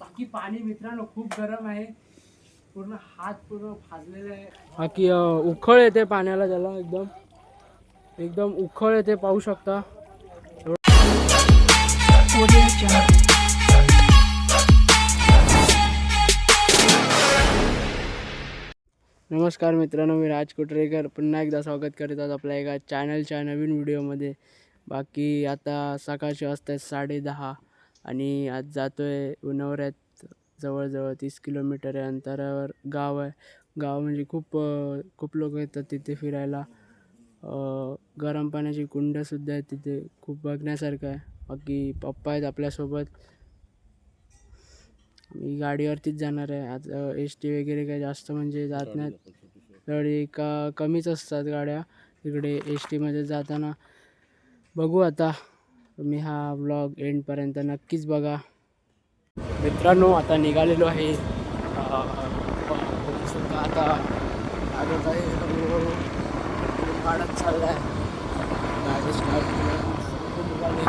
बाकी पाणी मित्रांनो खूप गरम आहे. पूर्ण हात पूर्ण भाजलेला आहे. बाकी उखळ येते पाण्याला त्याला एकदम. एकदम उखळ येते पाहू शकता. नमस्कार मित्रांनो मी राज कुटरेकर. पुन्हा एकदा स्वागत करीत आहोत आपल्या एका चॅनलच्या नवीन व्हिडिओमध्ये बाकी आता सकाळचे वाजता साडे दहा. आणि आज जातो आहे उन्हावऱ्यात जवळजवळ तीस किलोमीटर आहे अंतरावर. गाव आहे. गाव म्हणजे खूप खूप लोक येतात तिथे फिरायला. गरम पाण्याची कुंडसुद्धा आहेत तिथे. खूप बघण्यासारखं आहे. बाकी पप्पा आहेत आपल्यासोबत. मी गाडीवरतीच जाणार आहे. आज एस टी वगैरे काही जास्त म्हणजे जात नाहीत. तरी का कमीच असतात गाड्या. इकडे एस टीमध्ये जाताना बघू आता. तुम्ही हा ब्लॉग एंडपर्यंत नक्कीच बघा. मित्रांनो आता निघालेलो आहे. सुद्धा आता लागत आहे. हळूहळू वाढत चालला आहे गाडी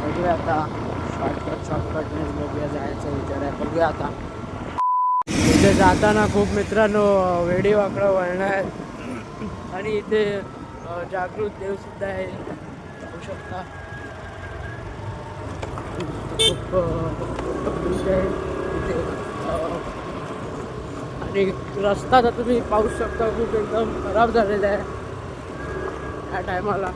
बघूया आता शॉर्टकट शॉर्टकटनेच बघूया जायचा विचार आहे. बघूया आता. इथे जाताना खूप मित्रांनो वेडी वाकडं वळणं आहेत आणि इथे जागृत देवसुद्धा आहे. जाऊ शकता. खूप आणि रस्ता तर तुम्ही पाहू शकता खूप एकदम खराब झालेला आहे. ह्या टायमाला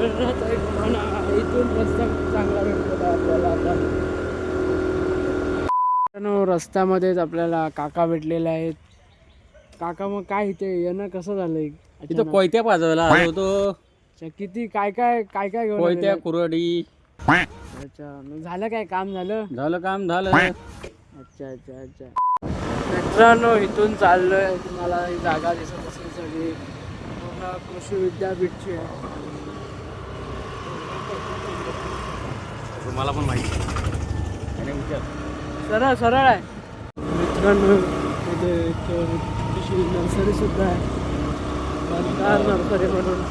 एक म्हणा इथून रस्ता चांगला भेटतो आपल्याला आता. रस्त्यामध्येच आपल्याला काका भेटलेले आहेत. काका मग काय इथे? येणं कसं झालंय? इथं? कोयत्या पाजवला आलो होतो. किती काय काय काय काय कोयत्या? कुरडी. अच्छा मग झालं काय काम झालं? झालं काम झालं. अच्छा अच्छा अच्छा. मित्रांनो इथून चाललोय. तुम्हाला ही जागा दिसत असेल सगळी. पूर्ण कृषी विद्यापीठची आहे. तुम्हाला पण माहिती. सरळ सरळ आहे. मित्रांनो इथे एक कृषी नर्सरी सुद्धा आहे. नर्सरी म्हणून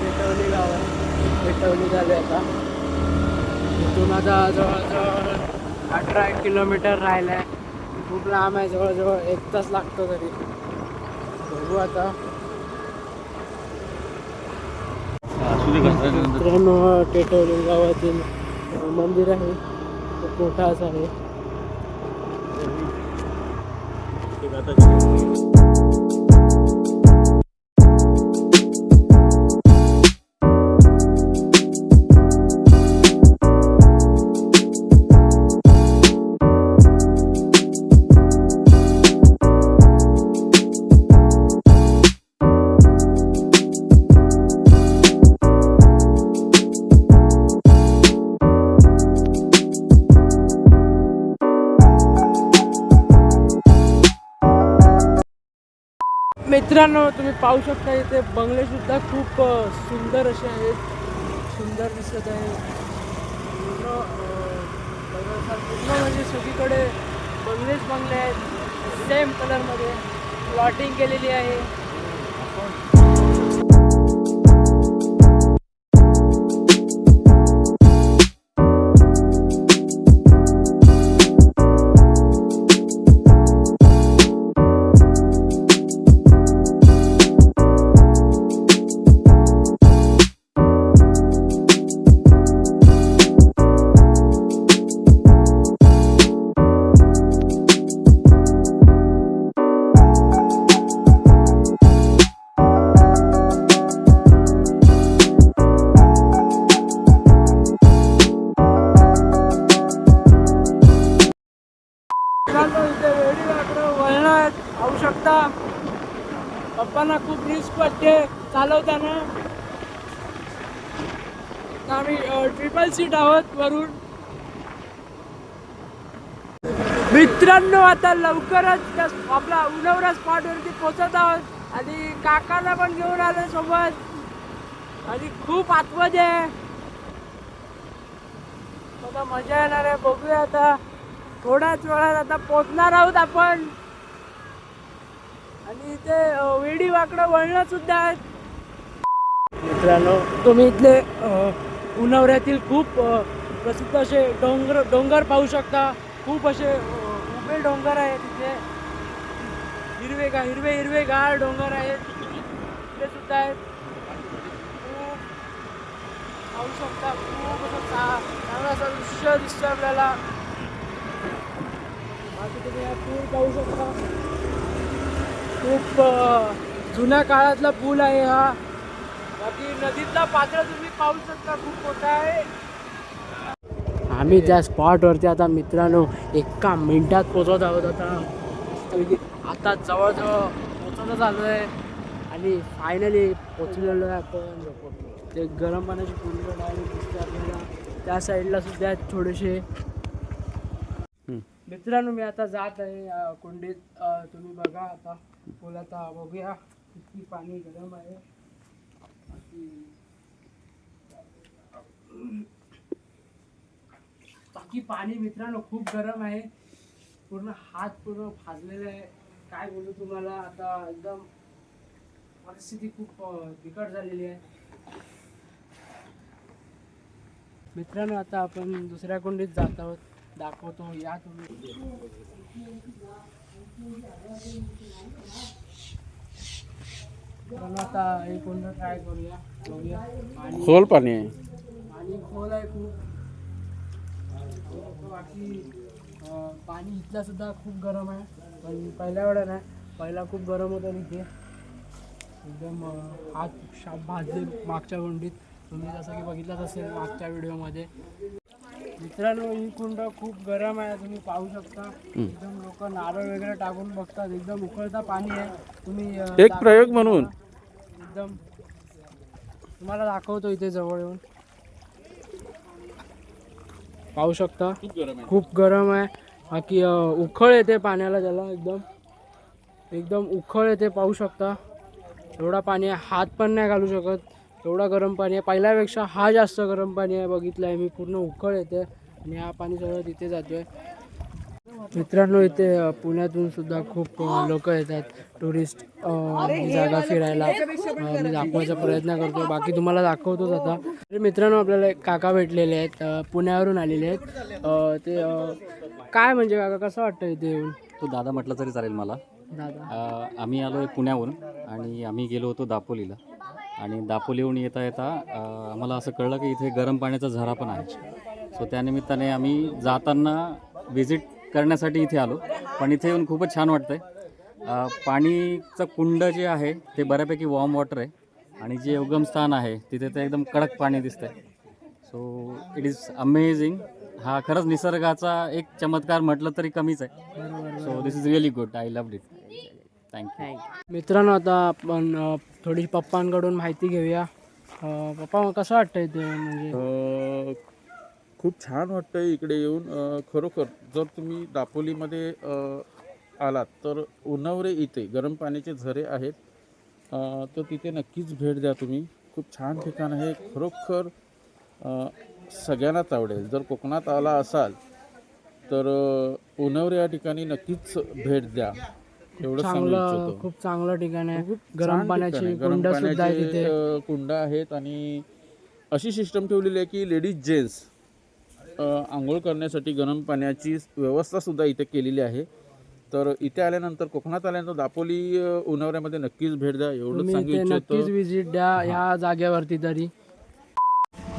पेटवली गाव आहे पेटवली झाले आता आता जवळजवळ अठरा एक किलोमीटर राहिलं आहे खूप लांब आहे जवळजवळ एक तास लागतो तरी. बघू आता. मित्रांनो टेटवली गावातील मंदिर आहे. खूप मोठा असं आहे. मित्रांनो तुम्ही पाहू शकता इथे बंगले सुद्धा खूप सुंदर असे आहेत. सुंदर दिसत आहे. पूर्ण पूर्ण म्हणजे सगळीकडे बंगलेच बंगले आहेत. सेम कलरमध्ये प्लॉटिंग केलेली आहे. इथे वेडी वळणं आहेत शकता पप्पांना खूप रिस्क वाटते चालवताना आम्ही ट्रिपल सीट आहोत वरून मित्रांनो आता लवकरच आपला आपला उलवरा स्पॉटवरती पोचत आहोत. आणि काकाला पण घेऊन आलो सोबत. आणि खूप आतमध्ये. आहे आता मजा येणार आहे. बघूया आता. थोड्याच वेळात आता पोचणार आहोत आपण. आणि इथे विडी वेडी वाकडं वळणं सुद्धा आहेत. मित्रांनो तुम्ही इथले उन्हावऱ्यातील खूप प्रसिद्ध असे डोंगर डोंगर पाहू शकता. खूप असे उभे डोंगर आहेत इथे. हिरवे गा हिरवे हिरवे गार डोंगर आहेत. ते सुद्धा आहेत. खूप पाहू शकता. खूप असं चांगलं असं दृश्य दिसतं आपल्याला. तुम्ही हा पूल पाहू शकता खूप जुन्या काळातला पूल आहे हा. बाकी नदीतला पात्र तुम्ही पाहू शकता खूप मोठा आहे. आम्ही त्या स्पॉटवरती आता मित्रांनो एका मिनिटात पोचत आहोत आता. आता जवळजवळ पोचतच आलो आहे आणि फायनली पोचलेलो आहे आपण. ते गरम पाण्याची कुंड डायरेक्ट दिसते आपल्याला त्या साईडला सुद्धा आहेत थोडेसे. मित्रांनो मी आता जात आहे कुंडीत. तुम्ही बघा आता पूल आता बघूया किती पाणी गरम आहे. बाकी पाणी मित्रांनो खूप गरम आहे. पूर्ण हात पूर्ण भाजलेला आहे. काय बोलू तुम्हाला आता एकदम परिस्थिती खूप बिकट झालेली आहे. मित्रांनो आता आपण दुसऱ्या कुंडीत जात आहोत. दाखवतो या तुम्ही. आता कुंड ट्राय करूया? बघूया आणि खोल पाणी आहे. पाणी खोल आहे खूप. बाकी पाणी इथलं सुद्धा खूप गरम आहे. पण पहिल्या वेळा नाही. पहिला खूप गरम होतं इथे एकदम हात शाप भाजले मागच्या कुंडीत तुम्ही जसं की बघितलंच असेल मागच्या व्हिडिओमध्ये मित्रांनो ही कुंड खूप गरम आहे. तुम्ही पाहू शकता. एकदम लोक नारळ वगैरे टाकून बघतात. एकदम उकळता पाणी आहे. तुम्ही अं, एक प्रयोग. म्हणून. एकदम. तुम्हाला दाखवतो इथे जवळ येऊन. पाहू शकता. खूप गरम आहे. बाकी अं, उखळ येते पाण्याला त्याला एकदम. एकदम उखळ येते पाहू शकता. एवढा पाणी आहे. हात पण नाही घालू शकत. एवढा गरम पाणी आहे. पहिल्यापेक्षा हा जास्त गरम पाणी आहे बघितलं आहे मी. पूर्ण उखळ येते आणि हा पाणी सगळं तिथे जातोय. मित्रांनो इथे पुण्यातून सुद्धा खूप लोक येतात. टुरिस्ट जागा फिरायला. मी दाखवायचा प्रयत्न करतो. बाकी तुम्हाला दाखवतोच आता. तर मित्रांनो आपल्याला एक काका भेटलेले आहेत. पुण्यावरून आलेले आहेत. ते काय म्हणजे काका कसं वाटतं इथे येऊन? तो दादा म्हटलं तरी चालेल मला. दादा. आम्ही आलो आहे पुण्याहून आणि आम्ही गेलो होतो दापोलीला. आणि दापोलीहून येता येता आम्हाला असं कळलं की इथे गरम पाण्याचा झरा पण आहे. सो त्यानिमित्ताने आम्ही जाताना व्हिजिट करण्यासाठी इथे आलो. पण इथे येऊन खूपच छान वाटतंय. आहे पाणीचं कुंड जे आहे ते बऱ्यापैकी वॉर्म वॉटर आहे. आणि जे उगमस्थान आहे तिथे ते एकदम कडक पाणी दिसतंय. सो इट इज अमेझिंग हा खरंच निसर्गाचा एक चमत्कार म्हटलं तरी कमीच आहे. So this is really good I love it thank you मित्रांनो आता आपण अ, थोडी पप्पांकडून माहिती घेऊया. अ, पप्पा कसं वाटतं इथे म्हणजे? अ, खूप छान वाटतं इकडे येऊन. अ, खरोखर जर तुम्ही दापोलीमध्ये अ, आलात तर उन्हावरे इथे गरम पाण्याचे झरे आहेत. अ, तर तिथे नक्कीच भेट द्या तुम्ही. खूप छान ठिकाण आहे. खरोखर अ, सगळ्यांनाच आवडेल जर कोकणात आला असाल तर अ, उन्हावरे या ठिकाणी नक्कीच भेट द्या. एवढं चांगलं खूप चांगलं ठिकाण आहे. गरम पाण्याची कुंड सुद्धा आहे तिथे. कुंड आहेत आणि अशी सिस्टम ठेवलेली आहे की लेडीज जेंट्स आंघोळ करण्यासाठी गरम पाण्याची व्यवस्था सुद्धा इथे केलेली आहे. तर इथे आल्यानंतर कोकणात आल्यानंतर दापोली अ, उन्हावऱ्यामध्ये नक्कीच भेट द्या. तुम्ही सांगू नक्कीच विजिट द्या ह्या जागेवरती तरी.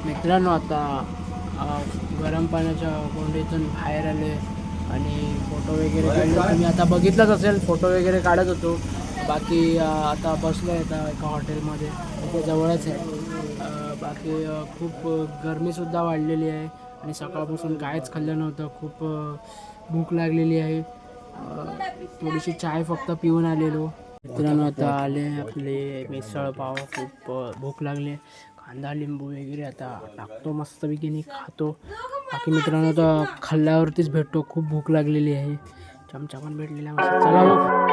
मित्रांनो आता गरम पाण्याच्या कोंडीतून बाहेर आले. आणि फोटो वगैरे काढले. तुम्ही आता बघितलंच असेल फोटो वगैरे काढत होतो. बाकी आता बसलो आहे आता एका हॉटेलमध्ये. इथे जवळच आहे. बाकी खूप गरमीसुद्धा वाढलेली आहे. आणि सकाळपासून काहीच खाल्लं नव्हतं. खूप भूक लागलेली आहे. थोडीशी चाय फक्त पिऊन आलेलो. मित्रांनो आता आले आपले मिसळ पाव. खूप भूक लागली कांदा लिंबू वगैरे आता टाकतो मस्तपैकी खातो. बाकी मित्रांनो आता खाल्ल्यावरतीच भेटतो. खूप भूक लागलेली आहे. चमचा पण भेटलेला चला हो.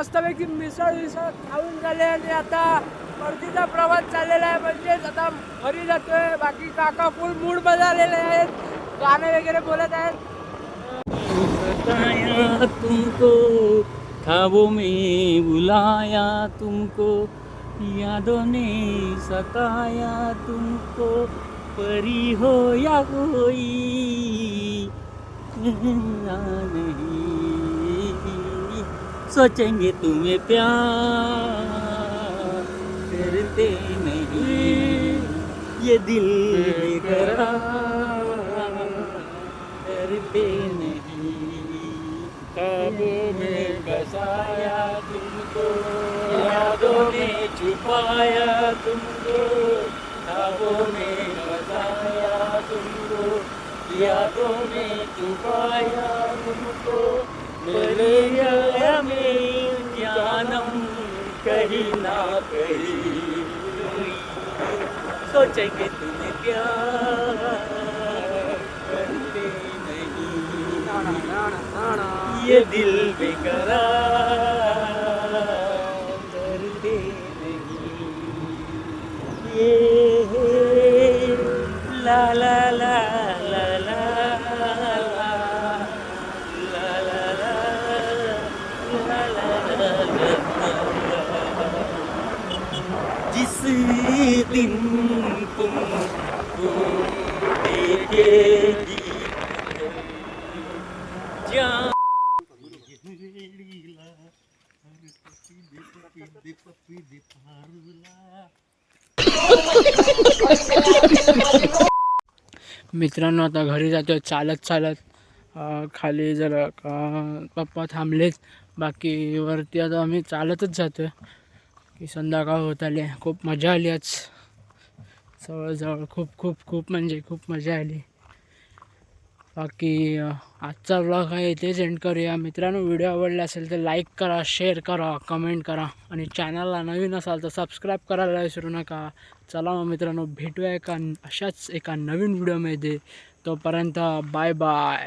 मस्तपैकी मिसळ विसळ खाऊन झाले आणि आता परतीचा प्रवास चाललेला आहे. म्हणजेच आता घरी जातोय. बाकी काका फुल मूड बजावलेले आहेत. गाणे वगैरे बोलत आहेत. सताया तुमको खाबो मी बुलाया तुमको यादों ने सताया तुमको परी हो या कोई नहीं। सोचेंगे तुम्हें प्यार। करते नहीं। ये दिल करते नहीं। ख्वाबों में बसाया तुमको। यादों में छुपाया तुमको। ख्वाबों में बसाया तुमको। यादों में छुपाया तुमको। मेरे या में जानम कहीं ना कहीं। सोचेंगे तुम्हें प्यार करते नहीं। ये दिल बेकरार दिन मित्रांनो आता घरी जातो चालत चालत. खाली जरा का पप्पा थांबलेच बाकी वरती आता आम्ही चालतच जातोय. की संध्याकाळ होत आली. खूप मजा आली आज. जवळजवळ खूप खूप खूप म्हणजे खूप मजा आली. बाकी आजचा व्लॉग आहे इथेच एंड करूया. मित्रांनो व्हिडिओ आवडला असेल तर लाईक करा शेअर करा कमेंट करा. आणि चॅनलला नवीन असाल तर सबस्क्राईब करायला विसरू नका. चला मग मित्रांनो भेटूया एका अशाच एका नवीन व्हिडिओमध्ये तोपर्यंत बाय बाय